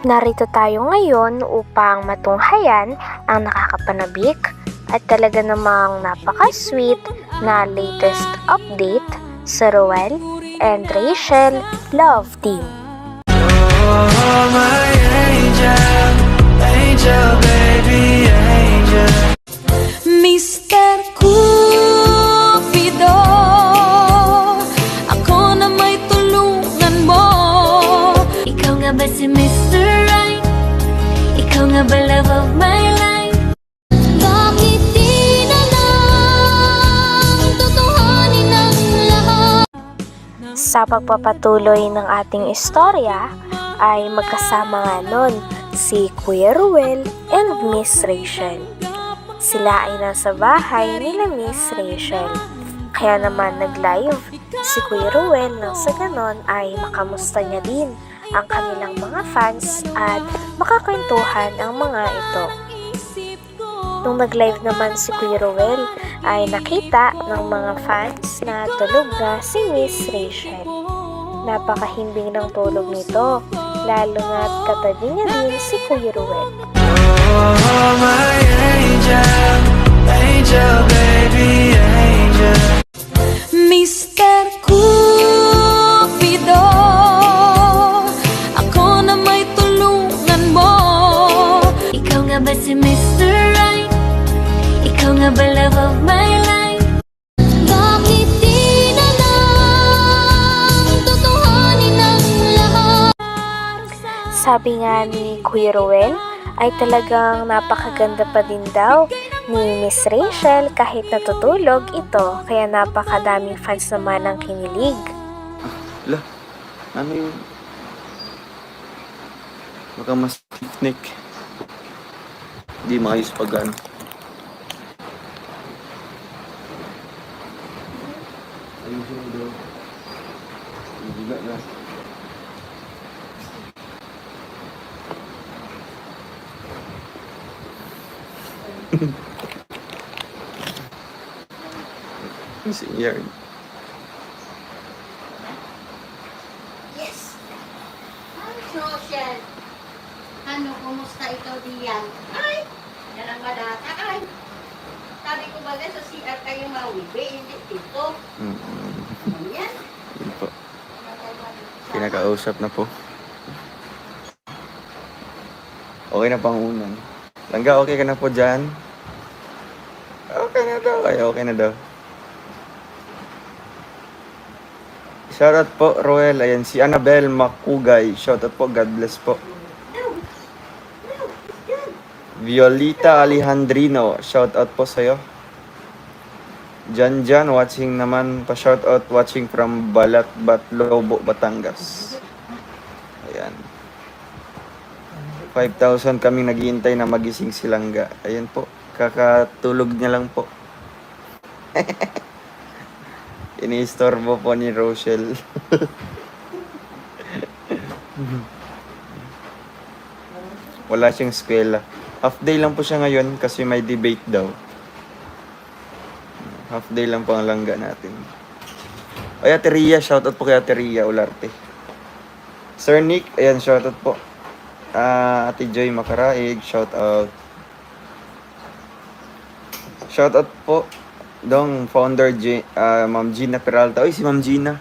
Narito tayo ngayon upang matunghayan ang nakakapanabik at talaga namang napaka-sweet na latest update sa Roel and Rachel Love Team. Oh, my angel, Sa pagpapatuloy ng ating istorya ay magkasama nga nun si Kuya Ruel and Miss Rachel. Sila ay nasa bahay nila Miss Rachel. Kaya naman nag-live si Kuya Ruel nang sa ganon ay makamusta niya din ang kanilang mga fans at makakwentuhan ang mga ito. Nung nag-live naman si Kuya Ruel ay nakita ng mga fans na tulog na si Miss Rachel. Napakahimbing ng tulog nito, lalo na't katabi niya din si Kuya Ruel. Oh, my angel, angel, baby, angel. Mr. Cupido Ako na may tulungan mo Ikaw nga ba si Mr. Right? Ikaw nga ba love of my life? Sabi nga ni Kuya Ruel, ay talagang napakaganda pa din daw ni Miss Rachel kahit natutulog ito kaya napakadaming fans naman ang kinilig. Ala, ano yun? Baka mas neck. Hindi maayos pag ano. Ayusin mo daw. Hindi na. Si Yard. Yes. Hi, social. Ano, kumusta ikaw diyan? Ay, yan ang madata. Ay, sabi ko ba sa CR kayo mawibi, hindi dito. Mm, Ano yan? yun po. Na po. Okay na pang unan. Langga, okay ka na po dyan? Okay na daw. Ay, okay na daw. Shoutout po, Roel. Ayan, si Annabel Makugay. Shoutout po, God bless po. Violita Alejandrino. Shoutout po sa'yo. Jan Jan, watching naman, pa-shoutout, watching from Balat Batlobo, Batangas. Ayan. 5,000 kaming naghihintay na magising si Langga. Ayan po, kakatulog niya lang po. Iniistorbo po ni Rochelle. Wala siyang eskwela. Half day lang po siya ngayon kasi may debate daw. Half day lang po ang langga natin. Ay, Ate Ria, shoutout po kay Ate Ria Ularte. Sir Nick, ayan, shoutout po. Ah, Ate Joy Makaraig, shoutout. Shoutout po dong founder G, ah, Ma'am Gina Peralta. Uy, si Ma'am Gina.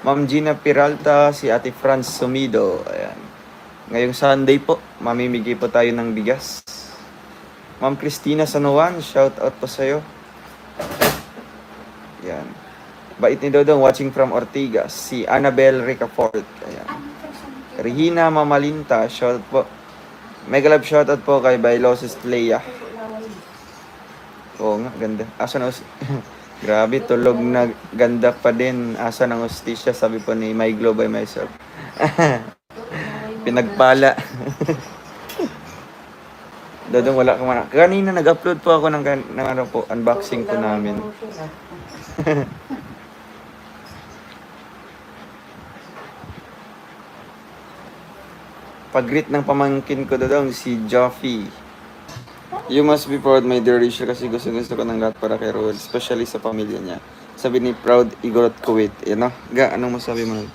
Ma'am Gina Peralta, si Ate Franz Sumido. Ayan. Ngayong Sunday po, mamimigay po tayo ng bigas. Ma'am Christina Sanoan, shoutout po sa'yo. Yan. Bait ni Dodong watching from Ortigas. Si Annabel Ricafort. Ayan. Regina Mamalinta, shoutout po. Mega love shoutout po kay Bailosis Leia. Oo nga, ganda. Asa na Grabe, tulog na ganda pa din. Asa ng ustisya, sabi po ni My Glow by myself. Pinagpala. Dodong wala ka man. Kanina nag-upload po ako ng, ng ano po, unboxing po namin. Pag-greet ng pamangkin ko doon, si Joffy. You must be proud, my dear Rachel, kasi gusto-gusto ko ng lahat para kay Roel, especially sa pamilya niya. Sabi ni Proud Igorot Kuwait. Yan no? Ga, anong masabi mo? nun?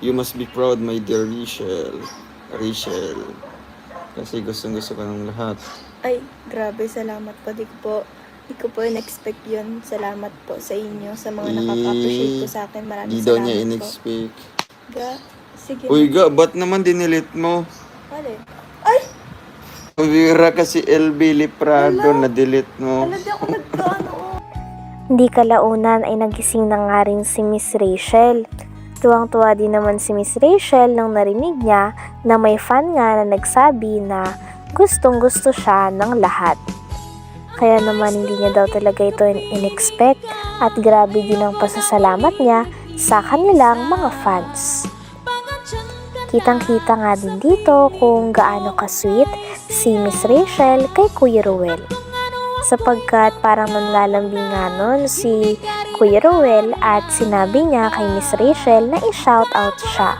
You must be proud, my dear Rachel. Rachel. Kasi gustong gusto ka ng lahat. Ay, grabe, salamat po. Di ko po, di ko po in-expect yun. Salamat po sa inyo, sa mga Eh, nakaka-appreciate po sa akin. Maraming Di daw salamat niya po. in-expect. Ga, sige. Uy, ga, ba't naman dinilit mo? Alin? Ay! Pabira kasi LB Liprado na delete mo. Alam di ako nagkaano. oh. Hindi kalaunan ay nagising na nga rin si Miss Rachel. Tuwang-tuwa din naman si Miss Rachel nang narinig niya na may fan nga na nagsabi na gustong gusto siya ng lahat. Kaya naman hindi niya daw talaga ito in-expect at grabe din ang pasasalamat niya sa kanilang mga fans. Kitang-kita nga din dito kung gaano ka-sweet si Miss Rachel kay Kuya Ruel sapagkat parang nanlalambing nga nun si Kuya Ruel at sinabi niya kay Miss Rachel na i-shoutout siya.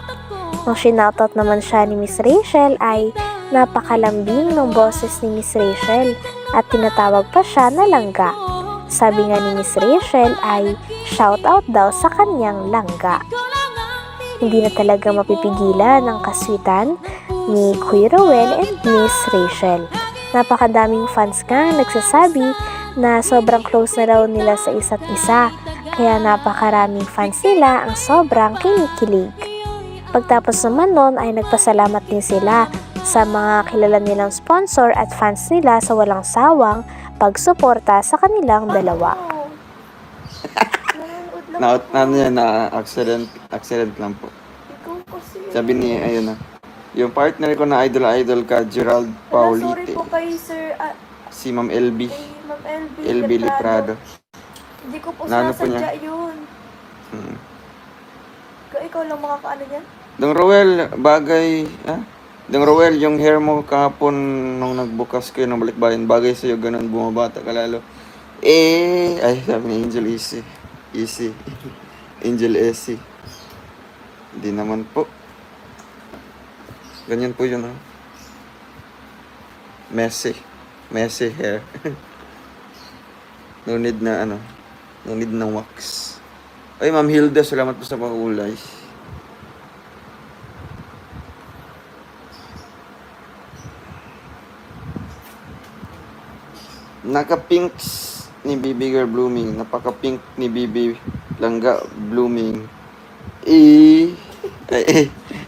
Nung sinoutout naman siya ni Miss Rachel ay napakalambing ng boses ni Miss Rachel at tinatawag pa siya na langga. Sabi nga ni Miss Rachel ay shoutout daw sa kanyang langga. Hindi na talaga mapipigilan ang kaswitan ni Kuya Ruel and Miss Rachel. Napakadaming fans nga nagsasabi na sobrang close na raw nila sa isa't isa. Kaya napakaraming fans nila ang sobrang kinikilig. Pagtapos naman nun ay nagpasalamat din sila sa mga kilala nilang sponsor at fans nila sa walang sawang pagsuporta sa kanilang dalawa. Na, ano yan, na accident, accident lang po. Ikaw kasi. Sabi ni, ayun na. Yung partner ko na idol-idol ka, Gerald Wala, sorry Paulite. po kay Sir, ah, Si Ma'am LB. kay Ma'am LB. LB Liprado. Hindi ko po Naano po sinasadya niya? yun. Hmm. Ikaw, ikaw lang makakaano yan? Dong Roel, bagay, ah? Dong Roel, yung hair mo kahapon nung nagbukas kayo ng balikbayan, bagay sa'yo, ganun, bumabata ka lalo. Eh, ay, sabi ni Angel Easy. Easy. Angel Easy. Hindi naman po. Ganyan po yun, ah. Messy. Messy hair. no need na, ano, no need ng wax. Ay, Ma'am Hilda, salamat po sa pag-ulay. Naka-pinks ni Bibi Girl Blooming. Napaka-pink ni Bibi Langga Blooming. Eh, ay, eh.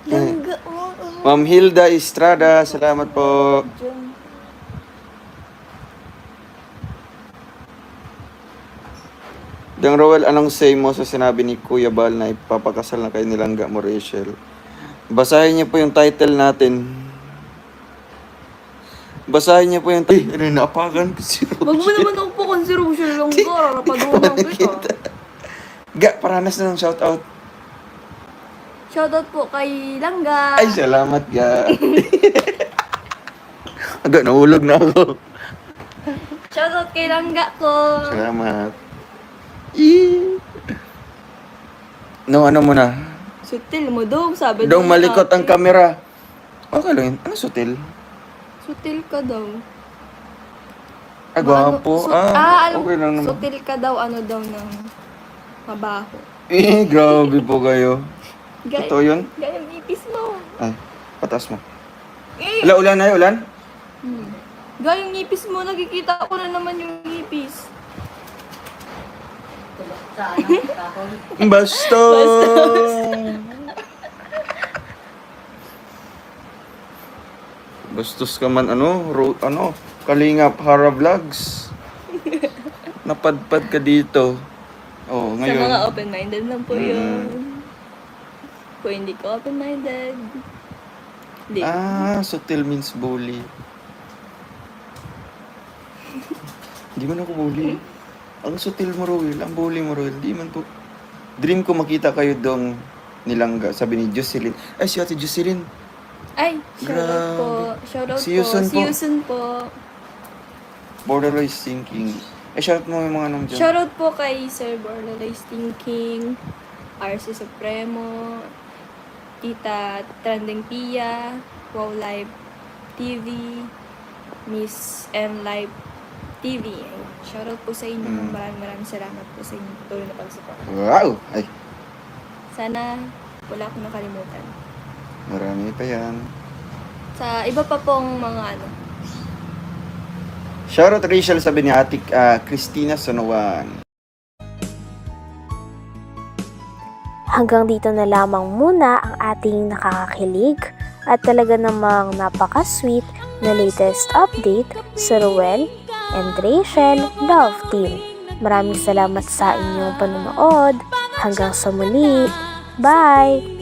Langga, oh, oh. Ma'am Hilda Estrada, salamat po. Dang Roel, anong say mo sa sinabi ni Kuya Bal na ipapakasal na kayo ni Langga mo, Rachel? Basahin niyo po yung title natin. Basahin niyo po yung title. Ay, naapakan ko si Wag mo Rochelle. naman ako consideration lang ka. Rapadunan kita. Ga, paranas na ng shoutout. Shoutout po kay Langga. Ay, salamat, Ga. Aga, nahulog na ako. Shoutout kay Langga ko. Salamat. Eee. No, ano mo na? Sutil mo dong, sabi Dong malikot ang kamera. Okay lang yun. Ano sutil? Sutil ka daw. Ah, gwapo. Su- Ah, ah, alam, okay lang naman. sutil ka daw, ano daw ng mabaho. Eh, grabe po kayo. Totoo yun? gaya ng ipis mo. Ay, patas mo. Eh, Wala, ulan na ulan? hmm. Gaya yung ngipis mo, nakikita ko na naman yung ano, kahon. Basta! Bastos ka man, ano, ro, ano, Kalingap Hara Vlogs. Napadpad ka dito. Oh, Sa ngayon. mga open-minded lang po Mm. yun. Kung hindi ka open-minded, hindi. Ah, sutil means bully. Hindi man ako bully. Ang sutil mo, Roel. Ang bully mo, Roel. Di man po. Dream ko makita kayo dong nilangga. Sabi ni Jocelyn. Ay, si ate Jocelyn. Ay, shoutout po. Shoutout See you po. soon See you po. soon po. Borderline thinking. Eh, shout mo yung mga nang dyan. Shoutout po kay Sir Borlalay Stinking, RC Supremo, Tita Trending Pia, Wow Live TV, Miss M Live TV. Shoutout po sa inyo. Mm. Maraming maraming salamat po sa inyo. Tuloy na pag-support. Wow! Ay, Sana wala akong nakalimutan. marami pa yan. sa iba pa pong mga ano. Shoutout Rachel sabi ni Ate ah, Christina Sonowan. Hanggang dito na lamang muna ang ating nakakakilig at talaga namang napaka-sweet na latest update sa Ruel and Rachel Love Team. Maraming salamat sa inyong panonood. Hanggang sa muli. Bye!